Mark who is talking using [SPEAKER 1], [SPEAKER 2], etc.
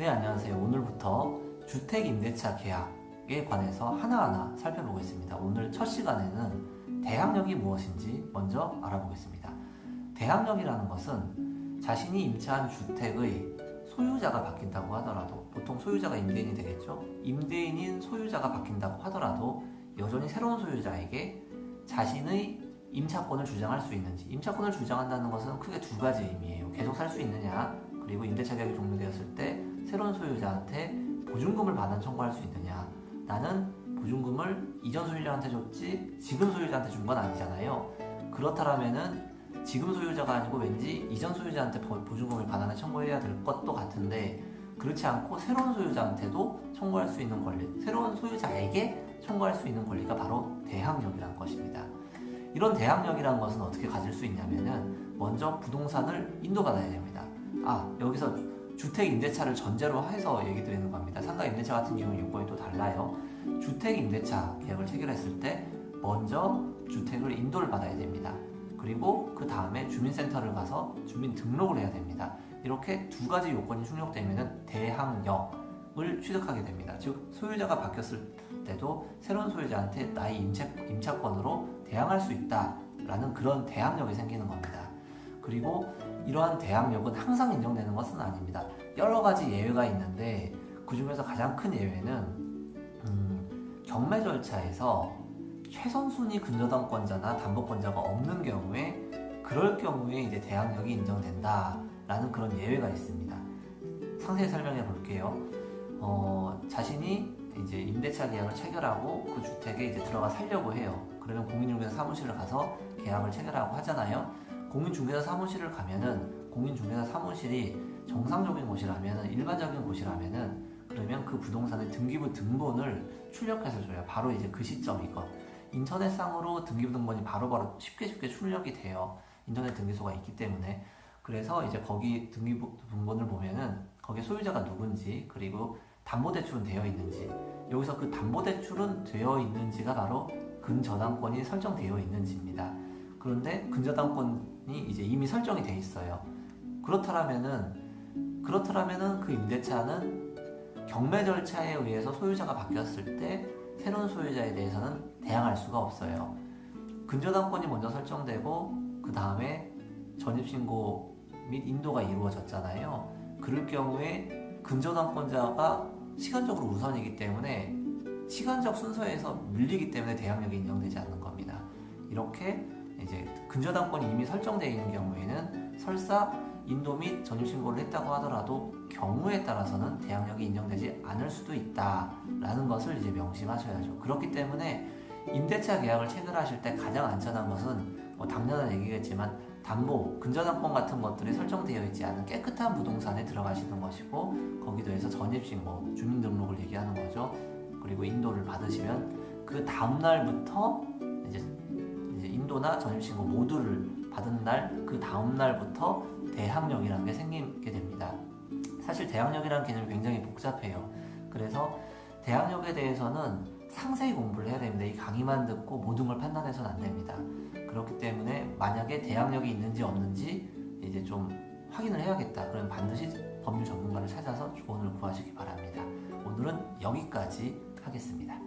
[SPEAKER 1] 네, 안녕하세요. 오늘부터 주택임대차 계약에 관해서 하나하나 살펴보겠습니다. 오늘 첫 시간에는 대항력이 무엇인지 먼저 알아보겠습니다. 대항력이라는 것은 자신이 임차한 주택의 소유자가 바뀐다고 하더라도 보통 소유자가 임대인이 되겠죠. 임대인인 소유자가 바뀐다고 하더라도 여전히 새로운 소유자에게 자신의 임차권을 주장할 수 있는지 임차권을 주장한다는 것은 크게 두 가지 의미예요. 계속 살 수 있느냐 그리고 임대차 계약이 종료되었을 때 소유자한테 보증금을 반환 청구할 수 있느냐 나는 보증금을 이전 소유자한테 줬지 지금 소유자한테 준 건 아니잖아요. 그렇다면은 지금 소유자가 아니고 왠지 이전 소유자한테 보- 보증금을 반환을 청구해야 될 것도 같은데 그렇지 않고 새로운 소유자한테도 청구할 수 있는 권리, 새로운 소유자에게 청구할 수 있는 권리가 바로 대항력이라는 것입니다. 이런 대항력이라는 것은 어떻게 가질 수 있냐면은 먼저 부동산을 인도받아야 됩니다. 아 여기서 주택 임대차를 전제로 해서 얘기 드리는 겁니다. 상가 임대차 같은 경우는 요건이 또 달라요. 주택 임대차 계약을 체결했을 때 먼저 주택을 인도를 받아야 됩니다. 그리고 그 다음에 주민센터를 가서 주민 등록을 해야 됩니다. 이렇게 두 가지 요건이 충족되면 대항력을 취득하게 됩니다. 즉 소유자가 바뀌었을 때도 새로운 소유자한테 나의 임차, 임차권으로 대항할 수 있다라는 그런 대항력이 생기는 겁니다. 그리고 이러한 대항력은 항상 인정되는 것은 아닙니다. 여러 가지 예외가 있는데 그 중에서 가장 큰 예외는 음, 경매 절차에서 최선순위 근저당권자나 담보권자가 없는 경우에 그럴 경우에 이제 대항력이 인정된다라는 그런 예외가 있습니다. 상세히 설명해 볼게요. 어, 자신이 이제 임대차 계약을 체결하고 그 주택에 이제 들어가 살려고 해요. 그러면 공인중개사 사무실을 가서 계약을 체결하고 하잖아요. 공인중개사 사무실을 가면은 공인중개사 사무실이 정상적인 곳이라면은 일반적인 곳이라면은 그러면 그 부동산의 등기부 등본을 출력해서 줘요. 바로 이제 그 시점이건 인터넷상으로 등기부 등본이 바로 바로 쉽게 쉽게 출력이 돼요. 인터넷 등기소가 있기 때문에 그래서 이제 거기 등기부 등본을 보면은 거기 소유자가 누군지 그리고 담보대출은 되어 있는지 여기서 그 담보대출은 되어 있는지가 바로 근저당권이 설정되어 있는지입니다. 그런데 근저당권이 이제 이미 설정이 돼 있어요. 그렇다면은 그렇다면은 그 임대차는 경매 절차에 의해서 소유자가 바뀌었을 때 새로운 소유자에 대해서는 대항할 수가 없어요. 근저당권이 먼저 설정되고 그 다음에 전입신고 및 인도가 이루어졌잖아요. 그럴 경우에 근저당권자가 시간적으로 우선이기 때문에 시간적 순서에서 밀리기 때문에 대항력이 인정되지 않는 겁니다. 이렇게 이제 근저당권이 이미 설정되어 있는 경우에는 설사 인도 및 전입 신고를 했다고 하더라도 경우에 따라서는 대항력이 인정되지 않을 수도 있다라는 것을 이제 명심하셔야죠. 그렇기 때문에 임대차 계약을 체결하실 때 가장 안전한 것은 뭐 당연한 얘기겠지만 담보, 근저당권 같은 것들이 설정되어 있지 않은 깨끗한 부동산에 들어가시는 것이고 거기도해서 전입신고, 주민등록을 얘기하는 거죠. 그리고 인도를 받으시면 그 다음 날부터 이제 인도나 전입신고 모두를 받은 날 그 다음 날부터 대항력이라는 게 생기게 됩니다. 사실 대항력이라는 개념이 굉장히 복잡해요. 그래서 대항력에 대해서는 상세히 공부를 해야 됩니다. 이 강의만 듣고 모든 걸 판단해서는 안 됩니다. 그렇기 때문에 만약에 대항력이 있는지 없는지 이제 좀 확인을 해야겠다. 그러면 반드시 법률 전문가를 찾아서 조언을 구하시기 바랍니다. 오늘은 여기까지 하겠습니다.